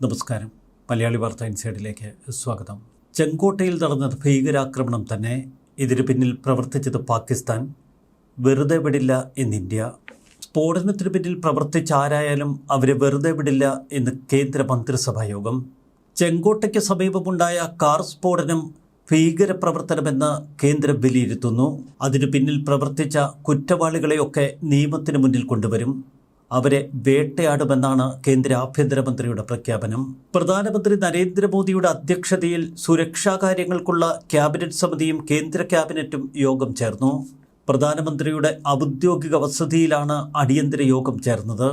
നമസ്കാരം. മലയാളി വാർത്ത ഇൻസൈഡിലേക്ക് സ്വാഗതം. ചെങ്കോട്ടയിൽ നടന്ന ഭീകരാക്രമണം തന്നെ ഇതിന് പിന്നിൽ പ്രവർത്തിച്ചത് പാകിസ്ഥാൻ. വെറുതെ വിടില്ല എന്ന് ഇന്ത്യ. സ്ഫോടനത്തിന് പിന്നിൽ പ്രവർത്തിച്ച ആരായാലും അവരെ വെറുതെ വിടില്ല എന്ന് കേന്ദ്ര യോഗം ചെങ്കോട്ടയ്ക്ക് സമീപമുണ്ടായ കാർ സ്ഫോടനം ഭീകരപ്രവർത്തനമെന്ന് കേന്ദ്രം വിലയിരുത്തുന്നു. അതിനു പിന്നിൽ പ്രവർത്തിച്ച കുറ്റവാളികളെയൊക്കെ നിയമത്തിന് മുന്നിൽ കൊണ്ടുവരും. അവരെ വേട്ടയാടുമെന്നാണ് കേന്ദ്ര ആഭ്യന്തരമന്ത്രിയുടെ പ്രഖ്യാപനം. പ്രധാനമന്ത്രി നരേന്ദ്രമോദിയുടെ അധ്യക്ഷതയിൽ സുരക്ഷാ കാര്യങ്ങൾക്കുള്ള ക്യാബിനറ്റ് സമിതിയും കേന്ദ്ര ക്യാബിനറ്റും യോഗം ചേർന്നു. പ്രധാനമന്ത്രിയുടെ ഔദ്യോഗിക വസതിയിലാണ് അടിയന്തര യോഗം ചേർന്നത്.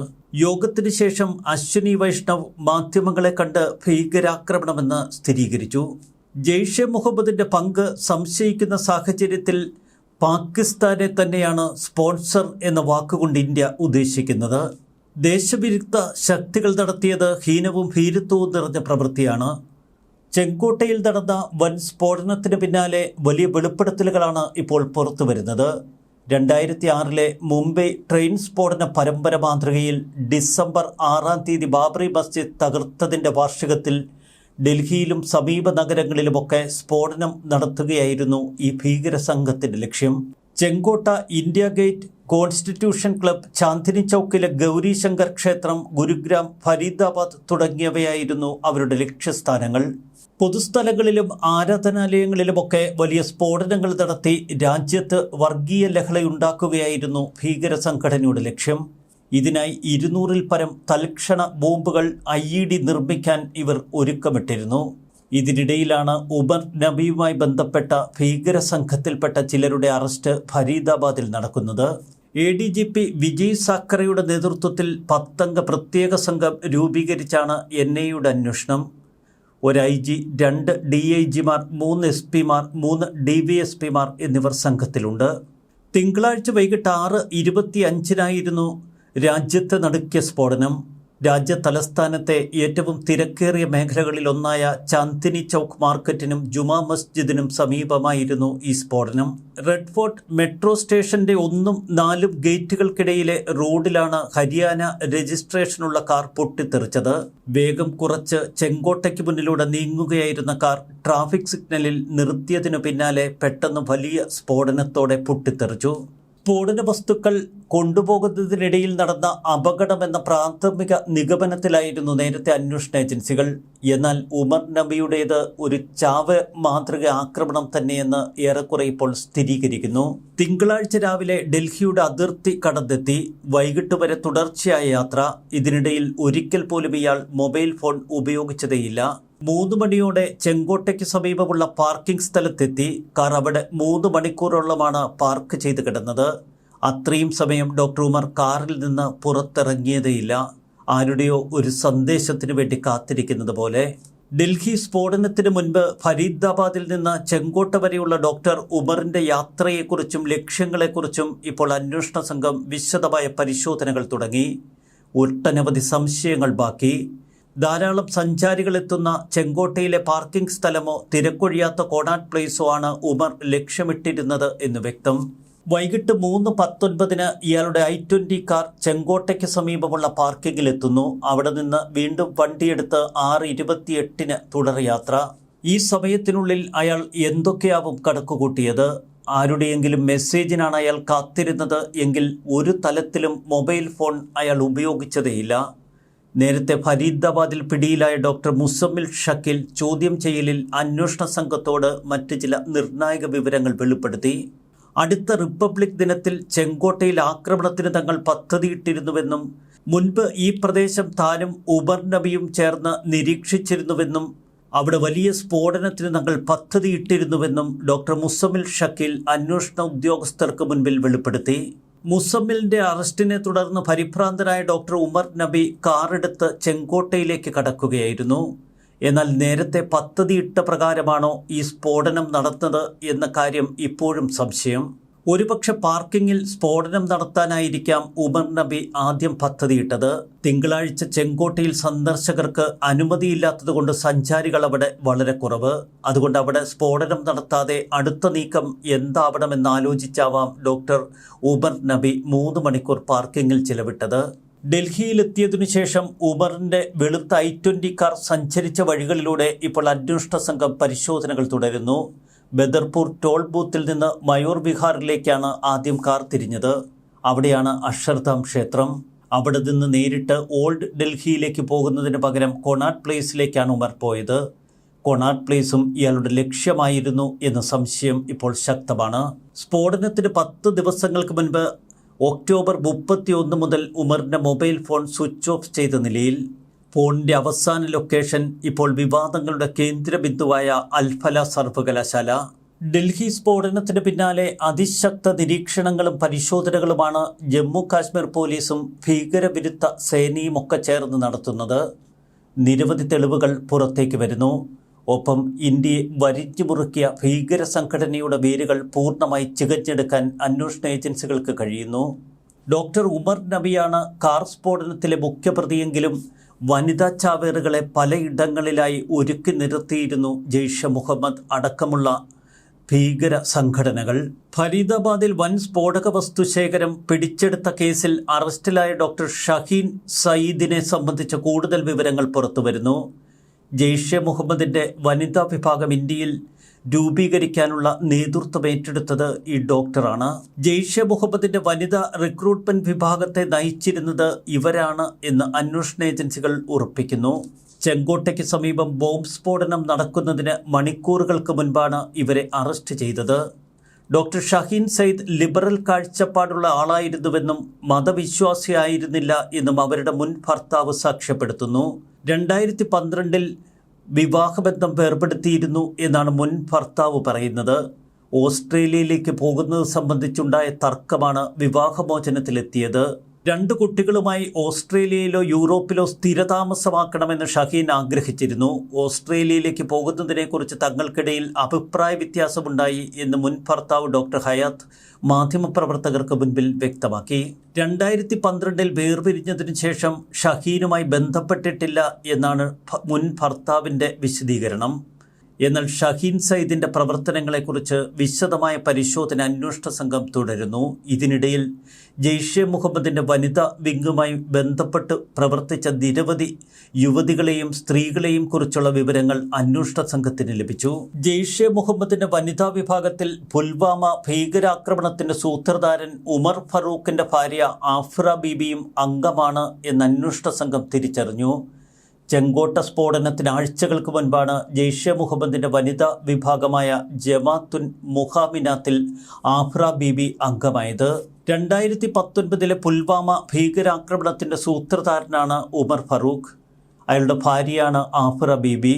യോഗത്തിന് ശേഷം അശ്വിനി വൈഷ്ണവ് മാധ്യമങ്ങളെ കണ്ട് ഭീകരാക്രമണമെന്ന് സ്ഥിരീകരിച്ചു. ജെയ്ഷെ മുഹമ്മദിന്റെ പങ്ക് സംശയിക്കുന്ന സാഹചര്യത്തിൽ പാകിസ്ഥാനെ തന്നെയാണ് സ്പോൺസർ എന്ന വാക്കുകൊണ്ട് ഇന്ത്യ ഉദ്ദേശിക്കുന്നത്. ദേശവിരുദ്ധ ശക്തികൾ നടത്തിയത് ഹീനവും ഭീരുത്വവും നിറഞ്ഞ പ്രവൃത്തിയാണ്. ചെങ്കോട്ടയിൽ നടന്ന വൻ സ്ഫോടനത്തിന് പിന്നാലെ വലിയ വെളിപ്പെടുത്തലുകളാണ് ഇപ്പോൾ പുറത്തു വരുന്നത്. രണ്ടായിരത്തി ആറിലെ മുംബൈ ട്രെയിൻ സ്ഫോടന പരമ്പര മാതൃകയിൽ ഡിസംബർ ആറാം തീയതി ബാബറി മസ്ജിദ് തകർത്തതിന്റെ വാർഷികത്തിൽ ഡൽഹിയിലും സമീപ നഗരങ്ങളിലുമൊക്കെ സ്ഫോടനം നടത്തുകയായിരുന്നു ഈ ഭീകര സംഘത്തിന്റെ ലക്ഷ്യം. ചെങ്കോട്ട India gate constitution club Chandni ചൗക്കിലെ Gauri Shankar ക്ഷേത്രം ഗുരുഗ്രാം ഫരീദാബാദ് തുടങ്ങിയവയായിരുന്നു അവരുടെ ലക്ഷ്യസ്ഥാനങ്ങൾ. പൊതുസ്ഥലങ്ങളിലും ആരാധനാലയങ്ങളിലുമൊക്കെ വലിയ സ്ഫോടനങ്ങൾ നടത്തി രാജ്യത്ത് വർഗീയ ലഹളയുണ്ടാക്കുകയായിരുന്നു ഭീകര സംഘടനയുടെ ലക്ഷ്യം. ഇതിനായി ഇരുന്നൂറിൽ പരം തൽക്ഷണ ബോംബുകൾ ഐ ഇ ഡി നിർമ്മിക്കാൻ ഇവർ ഒരുക്കമിട്ടിരുന്നു. ഇതിനിടയിലാണ് ഉമർ നബിയുമായി ബന്ധപ്പെട്ട ഭീകര സംഘത്തിൽപ്പെട്ട ചിലരുടെ അറസ്റ്റ് ഫരീദാബാദിൽ നടക്കുന്നത്. A D G P Vijay സാക്കറയുടെ നേതൃത്വത്തിൽ പത്തംഗ പ്രത്യേക സംഘം രൂപീകരിച്ചാണ് എൻ ഐയുടെ അന്വേഷണം. ഒരു ഐ ജി രണ്ട് ഡി ഐ ജിമാർ മൂന്ന് എസ് പിമാർ മൂന്ന് ഡി വി എസ് പിമാർ എന്നിവർ സംഘത്തിലുണ്ട്. തിങ്കളാഴ്ച വൈകിട്ട് ആറ് ഇരുപത്തി അഞ്ചിനായിരുന്നു രാജ്യത്തെ നടുക്കിയ സ്ഫോടനം രാജ്യ തലസ്ഥാനത്തെ ഏറ്റവും തിരക്കേറിയ മേഖലകളിലൊന്നായ ചാന്ദിനി ചൗക്ക് മാർക്കറ്റിനും ജുമാ മസ്ജിദിനും സമീപമായിരുന്നു ഈ സ്ഫോടനം. റെഡ് ഫോർട്ട് മെട്രോ സ്റ്റേഷന്റെ ഒന്നും നാലും ഗേറ്റുകൾക്കിടയിലെ റോഡിലാണ് ഹരിയാന രജിസ്ട്രേഷനുള്ള കാർ പൊട്ടിത്തെറിച്ചത്. വേഗം കുറച്ച് ചെങ്കോട്ടയ്ക്ക് മുന്നിലൂടെ നീങ്ങുകയായിരുന്ന കാർ ട്രാഫിക് സിഗ്നലിൽ നിർത്തിയതിനു പിന്നാലെ പെട്ടെന്ന് വലിയ സ്ഫോടനത്തോടെ പൊട്ടിത്തെറിച്ചു. സ്ഫോടന വസ്തുക്കൾ കൊണ്ടുപോകുന്നതിനിടയിൽ നടന്ന അപകടമെന്ന പ്രാഥമിക നിഗമനത്തിലായിരുന്നു നേരത്തെ അന്വേഷണ ഏജൻസികൾ. എന്നാൽ ഉമർ നബിയുടേത് ഒരു ചാവ് മാതൃക ആക്രമണം തന്നെയെന്ന് ഏറെക്കുറെ ഇപ്പോൾ സ്ഥിരീകരിക്കുന്നു. തിങ്കളാഴ്ച രാവിലെ ഡൽഹിയുടെ അതിർത്തി കടന്നെത്തി. വൈകിട്ട് വരെ തുടർച്ചയായ യാത്ര. ഇതിനിടയിൽ ഒരിക്കൽ പോലും ഇയാൾ മൊബൈൽ ഫോൺ ഉപയോഗിച്ചതേയില്ല. മൂന്ന് മണിയോടെ ചെങ്കോട്ടയ്ക്ക് സമീപമുള്ള പാർക്കിംഗ് സ്ഥലത്തെത്തി കാർ അവിടെ മൂന്ന് മണിക്കൂറോളമാണ് പാർക്ക് ചെയ്ത് കിടന്നത്. അത്രയും സമയം ഡോക്ടർ ഉമർ കാറിൽ നിന്ന് പുറത്തിറങ്ങിയതേയില്ല. ആരുടെയോ ഒരു സന്ദേശത്തിന് വേണ്ടി കാത്തിരിക്കുന്നത് പോലെ. ഡൽഹി സ്ഫോടനത്തിന് മുൻപ് ഫരീദാബാദിൽ നിന്ന് ചെങ്കോട്ട വരെയുള്ള ഡോക്ടർ ഉമറിന്റെ യാത്രയെക്കുറിച്ചും ലക്ഷ്യങ്ങളെക്കുറിച്ചും ഇപ്പോൾ അന്വേഷണ സംഘം വിശദമായ പരിശോധനകൾ തുടങ്ങി. ഒട്ടനവധി സംശയങ്ങൾ ബാക്കി. ധാരാളം സഞ്ചാരികൾ എത്തുന്ന ചെങ്കോട്ടയിലെ പാർക്കിംഗ് സ്ഥലമോ തിരക്കൊഴിയാത്ത കോണാട്ട് പ്ലേസോ ആണ് ഉമർ ലക്ഷ്യമിട്ടിരുന്നത് എന്ന് വ്യക്തം. വൈകിട്ട് മൂന്ന് പത്തൊൻപതിന് ഇയാളുടെ ഐ ട്വന്റി കാർ ചെങ്കോട്ടയ്ക്ക് സമീപമുള്ള പാർക്കിംഗിൽ എത്തുന്നു. അവിടെ നിന്ന് വീണ്ടും വണ്ടിയെടുത്ത് ആറ് ഇരുപത്തിയെട്ടിന് തുടർയാത്ര ഈ സമയത്തിനുള്ളിൽ അയാൾ എന്തൊക്കെയാവും കണക്കുകൂട്ടിയത്? ആരുടെയെങ്കിലും മെസ്സേജിനാണ് അയാൾ കാത്തിരുന്നത്? എങ്കിൽ ഒരു തലത്തിലും മൊബൈൽ ഫോൺ അയാൾ ഉപയോഗിച്ചതേയില്ല. നേരത്തെ ഫരീദാബാദിൽ പിടിയിലായ ഡോക്ടർ മുസമ്മിൽ ഷക്കിൽ ചോദ്യം ചെയ്യലിൽ അന്വേഷണ സംഘത്തോട് മറ്റ് ചില നിർണായക വിവരങ്ങൾ വെളിപ്പെടുത്തി. അടുത്ത റിപ്പബ്ലിക് ദിനത്തിൽ ചെങ്കോട്ടയിൽ ആക്രമണത്തിന് തങ്ങൾ പദ്ധതിയിട്ടിരുന്നുവെന്നും മുൻപ് ഈ പ്രദേശം താനും ഉമർ നബിയും ചേർന്ന് നിരീക്ഷിച്ചിരുന്നുവെന്നും അവിടെ വലിയ സ്ഫോടനത്തിന് തങ്ങൾ പദ്ധതിയിട്ടിരുന്നുവെന്നും ഡോക്ടർ മുസമ്മിൽ ഷക്കിൽ അന്വേഷണ ഉദ്യോഗസ്ഥർക്ക് മുൻപിൽ വെളിപ്പെടുത്തി. മുസമ്മിലിന്റെ അറസ്റ്റിനെ തുടർന്ന് പരിഭ്രാന്തരായ ഡോക്ടർ ഉമർ നബി കാറെടുത്ത് ചെങ്കോട്ടയിലേക്ക് കടക്കുകയായിരുന്നു. എന്നാൽ നേരത്തെ പദ്ധതിയിട്ട പ്രകാരമാണോ ഈ സ്ഫോടനം നടന്നത് എന്ന കാര്യം ഇപ്പോഴും സംശയം. ഒരുപക്ഷെ പാർക്കിങ്ങിൽ സ്ഫോടനം നടത്താനായിരിക്കാം ഉമർ നബി ആദ്യം പദ്ധതിയിട്ടത്. തിങ്കളാഴ്ച ചെങ്കോട്ടയിൽ സന്ദർശകർക്ക് അനുമതിയില്ലാത്തതുകൊണ്ട് സഞ്ചാരികൾ അവിടെ വളരെ കുറവ്. അതുകൊണ്ട് അവിടെ സ്ഫോടനം നടത്താതെ അടുത്ത നീക്കം എന്താവണമെന്ന് ആലോചിച്ചാവാം ഡോക്ടർ ഉമർ നബി മൂന്ന് മണിക്കൂർ പാർക്കിങ്ങിൽ ചിലവിട്ടത്. ഡൽഹിയിലെത്തിയതിനു ശേഷം ഉമറിന്റെ വെളുത്ത ഐ ട്വന്റി കാർ സഞ്ചരിച്ച വഴികളിലൂടെ ഇപ്പോൾ അന്വേഷണ സംഘം പരിശോധനകൾ തുടരുന്നു. ബദർപൂർ ടോൾ ബൂത്തിൽ നിന്ന് മയൂർ വിഹാറിലേക്കാണ് ആദ്യം കാർ തിരിഞ്ഞത്. അവിടെയാണ് അക്ഷർധാം ക്ഷേത്രം. അവിടെ നിന്ന് നേരിട്ട് ഓൾഡ് ഡൽഹിയിലേക്ക് പോകുന്നതിന് പകരം കൊണാട്ട് പ്ലേസിലേക്കാണ് ഉമർ പോയത്. കൊണാട്ട് പ്ലേസും ഇയാളുടെ ലക്ഷ്യമായിരുന്നു എന്ന സംശയം ഇപ്പോൾ ശക്തമാണ്. സ്ഫോടനത്തിന് പത്ത് ദിവസങ്ങൾക്ക് മുൻപ് ഒക്ടോബർ മുപ്പത്തിയൊന്ന് മുതൽ ഉമറിന്റെ മൊബൈൽ ഫോൺ സ്വിച്ച് ഓഫ് ചെയ്ത നിലയിൽ ഫോണിന്റെ അവസാന ലൊക്കേഷൻ ഇപ്പോൾ വിവാദങ്ങളുടെ കേന്ദ്രബിന്ദുവായ അൽഫല സർവകലാശാല. ഡൽഹി സ്ഫോടനത്തിന് പിന്നാലെ അതിശക്ത നിരീക്ഷണങ്ങളും പരിശോധനകളുമാണ് ജമ്മു കാശ്മീർ പോലീസും ഭീകരവിരുദ്ധ സേനയും ഒക്കെ ചേർന്ന് നടത്തുന്നത്. നിരവധി തെളിവുകൾ പുറത്തേക്ക് വരുന്നു. ഒപ്പം ഇന്ത്യയെ വരിഞ്ഞു മുറുക്കിയ ഭീകര സംഘടനയുടെ വേരുകൾ പൂർണമായി ചികഞ്ഞെടുക്കാൻ അന്വേഷണ ഏജൻസികൾക്ക് കഴിയുന്നു. ഡോക്ടർ ഉമർ നബിയാണ് കാർ സ്ഫോടനത്തിലെ മുഖ്യപ്രതിയെങ്കിലും വനിതാ ചാവേറുകളെ പലയിടങ്ങളിലായി ഒരുക്കി നിർത്തിയിരുന്നു ജെയ്ഷെ മുഹമ്മദ് അടക്കമുള്ള ഭീകര സംഘടനകൾ. ഫരീദാബാദിൽ വൻ സ്ഫോടക വസ്തു ശേഖരം പിടിച്ചെടുത്ത കേസിൽ അറസ്റ്റിലായ ഡോക്ടർ ഷഹീൻ സയീദിനെ സംബന്ധിച്ച കൂടുതൽ വിവരങ്ങൾ പുറത്തുവരുന്നു. ജെയ്ഷെ മുഹമ്മദിന്റെ വനിതാ വിഭാഗം ഇന്ത്യയിൽ രൂപീകരിക്കാനുള്ള നേതൃത്വം ഏറ്റെടുത്തത് ഈ ഡോക്ടറാണ്. ജെയ്ഷെ മുഹമ്മദിന്റെ വനിതാ റിക്രൂട്ട്മെന്റ് വിഭാഗത്തെ നയിച്ചിരുന്നത് ഇവരാണ് എന്ന് അന്വേഷണ ഏജൻസികൾ ഉറപ്പിക്കുന്നു. ചെങ്കോട്ടയ്ക്ക് സമീപം ബോംബ് സ്ഫോടനം നടക്കുന്നതിന് മണിക്കൂറുകൾക്ക് മുൻപാണ് ഇവരെ അറസ്റ്റ് ചെയ്തത്. ഡോക്ടർ ഷഹീൻ സയ്യിദ് ലിബറൽ കാഴ്ചപ്പാടുള്ള ആളായിരുന്നുവെന്നും മതവിശ്വാസിയായിരുന്നില്ല എന്നും അവരുടെ മുൻ ഭർത്താവ് സാക്ഷ്യപ്പെടുത്തുന്നു. രണ്ടായിരത്തി പന്ത്രണ്ടിൽ വിവാഹബന്ധം ഏർപ്പെടുത്തിയിരുന്നു എന്നാണ് മുൻ ഭർത്താവ് പറയുന്നത്. ഓസ്ട്രേലിയയിലേക്ക് പോകുന്നത് സംബന്ധിച്ചുണ്ടായ തർക്കമാണ് വിവാഹമോചനത്തിലെത്തിയത്. രണ്ട് കുട്ടികളുമായി ഓസ്ട്രേലിയയിലോ യൂറോപ്പിലോ സ്ഥിരതാമസമാക്കണമെന്ന് ഷഹീൻ ആഗ്രഹിച്ചിരുന്നു. ഓസ്ട്രേലിയയിലേക്ക് പോകുന്നതിനെക്കുറിച്ച് തങ്ങൾക്കിടയിൽ അഭിപ്രായ വ്യത്യാസമുണ്ടായി എന്ന് മുൻ ഭർത്താവ് ഡോക്ടർ ഹയാത്ത് മാധ്യമപ്രവർത്തകർക്ക് മുൻപിൽ വ്യക്തമാക്കി. രണ്ടായിരത്തി പന്ത്രണ്ടിൽ വേർപിരിഞ്ഞതിനു ശേഷം ഷഹീനുമായി ബന്ധപ്പെട്ടിട്ടില്ല എന്നാണ് മുൻ ഭർത്താവിന്റെ വിശദീകരണം. എന്നാൽ ഷഹീൻ സയ്യിദിന്റെ പ്രവർത്തനങ്ങളെക്കുറിച്ച് വിശദമായ പരിശോധന അന്വേഷണ സംഘം തുടരുന്നു. ഇതിനിടയിൽ ജെയ്ഷെ മുഹമ്മദിന്റെ വനിതാ വിങ്ങുമായി ബന്ധപ്പെട്ട് പ്രവർത്തിച്ച നിരവധി യുവതികളെയും സ്ത്രീകളെയും കുറിച്ചുള്ള വിവരങ്ങൾ അന്വേഷണ സംഘത്തിന് ലഭിച്ചു. ജെയ്ഷെ മുഹമ്മദിന്റെ വനിതാ വിഭാഗത്തിൽ പുൽവാമ ഭീകരാക്രമണത്തിന്റെ സൂത്രധാരൻ ഉമർ ഫറൂഖിന്റെ ഭാര്യ ആഫ്ര ബീബിയും അംഗമാണ് എന്ന് അന്വേഷണ സംഘം തിരിച്ചറിഞ്ഞു. ചെങ്കോട്ട സ്ഫോടനത്തിന് ആഴ്ചകൾക്ക് മുൻപാണ് ജെയ്ഷെ മുഹമ്മദിന്റെ വനിതാ വിഭാഗമായ ജമാത്തുൻ മുഹാമിനാത്തിൽ ആഫ്ര ബിബി അംഗമായത്. രണ്ടായിരത്തി പത്തൊൻപതിലെ പുൽവാമ ഭീകരാക്രമണത്തിന്റെ സൂത്രധാരനാണ് ഉമർ ഫറൂഖ്. അയാളുടെ ഭാര്യയാണ് ആഫ്ര ബിബി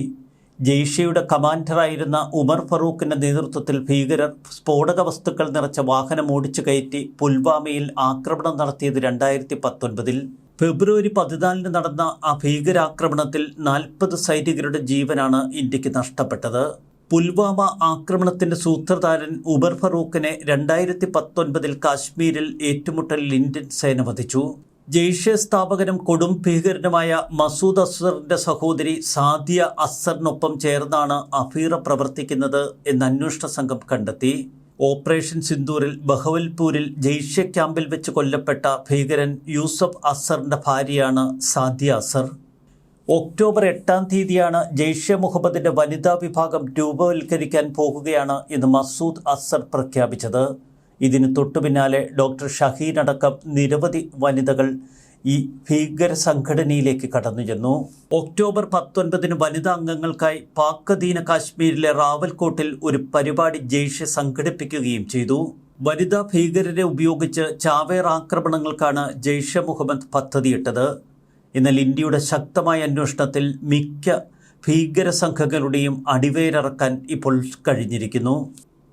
ജെയ്ഷയുടെ കമാൻഡറായിരുന്ന ഉമർ ഫറൂഖിന്റെ നേതൃത്വത്തിൽ ഭീകരർ സ്ഫോടക വസ്തുക്കൾ നിറച്ച വാഹനം ഓടിച്ചു കയറ്റി പുൽവാമയിൽ ആക്രമണം നടത്തിയത് രണ്ടായിരത്തി പത്തൊൻപതിൽ ഫെബ്രുവരി പതിനാലിന് നടന്ന ആ ഭീകരാക്രമണത്തിൽ നാൽപ്പത് സൈനികരുടെ ജീവനാണ് ഇന്ത്യയ്ക്ക് നഷ്ടപ്പെട്ടത്. പുൽവാമ ആക്രമണത്തിന്റെ സൂത്രധാരൻ ഉബർ ഫറൂഖിനെ രണ്ടായിരത്തി പത്തൊൻപതിൽ കാശ്മീരിൽ ഏറ്റുമുട്ടലിൽ ഇന്ത്യൻ സേന വധിച്ചു. ജെയ്ഷെ സ്ഥാപകനും കൊടും ഭീകരനുമായ മസൂദ് അസറിന്റെ സഹോദരി സാദിയ അസറിനൊപ്പം ചേർന്നാണ് അഫീറ പ്രവർത്തിക്കുന്നത് എന്ന് അന്വേഷണ സംഘം കണ്ടെത്തി. ഓപ്പറേഷൻ സിന്ദൂറിൽ ബഹവൽപൂരിൽ ജെയ്ഷെ ക്യാമ്പിൽ വെച്ച് കൊല്ലപ്പെട്ട ഭീകരൻ യൂസഫ് അസറിന്റെ ഭാര്യയാണ് സാദിയ അസർ. ഒക്ടോബർ എട്ടാം തീയതിയാണ് ജെയ്ഷെ മുഹമ്മദിന്റെ വനിതാ വിഭാഗം രൂപവൽക്കരിക്കാൻ പോകുകയാണ് എന്ന് മസൂദ് അസർ പ്രഖ്യാപിച്ചത്. ഇതിന് തൊട്ടുപിന്നാലെ ഡോക്ടർ ഷഹീൻ അടക്കം നിരവധി വനിതകൾ ഈ ഭീകര സംഘടനയിലേക്ക് കടന്നു ചെന്നു ഒക്ടോബർ പത്തൊൻപതിന് വനിതാ അംഗങ്ങൾക്കായി പാക് അധീന കാശ്മീരിലെ റാവൽകോട്ടിൽ ഒരു പരിപാടി ജെയ്ഷെ സംഘടിപ്പിക്കുകയും ചെയ്തു. വനിതാ ഭീകരരെ ഉപയോഗിച്ച് ചാവേർ ആക്രമണങ്ങൾക്കാണ് ജെയ്ഷെ മുഹമ്മദ് പദ്ധതിയിട്ടത്. എന്നാൽ ഇന്ത്യയുടെ ശക്തമായ അന്വേഷണത്തിൽ മിക്ക ഭീകര സംഘങ്ങളുടെയും അടിവേരറക്കാൻ ഇപ്പോൾ കഴിഞ്ഞിരിക്കുന്നു.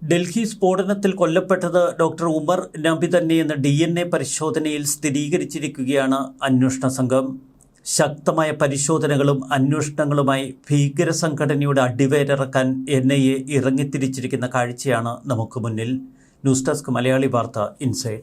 ഡൽഹി സ്ഫോടനത്തിൽ കൊല്ലപ്പെട്ടത് ഡോക്ടർ ഉമർ നബി തന്നെയെന്ന് ഡി എൻ എ പരിശോധനയിൽ സ്ഥിരീകരിച്ചിരിക്കുകയാണ് അന്വേഷണ സംഘം. ശക്തമായ പരിശോധനകളും അന്വേഷണങ്ങളുമായി ഭീകര സംഘടനയുടെ അടിവേരിറക്കാൻ എൻ ഐ എ ഇറങ്ങിത്തിരിച്ചിരിക്കുന്ന കാഴ്ചയാണ് നമുക്ക് മുന്നിൽ. ന്യൂസ് ഡെസ്ക് മലയാളി വാർത്ത ഇൻസൈഡ്.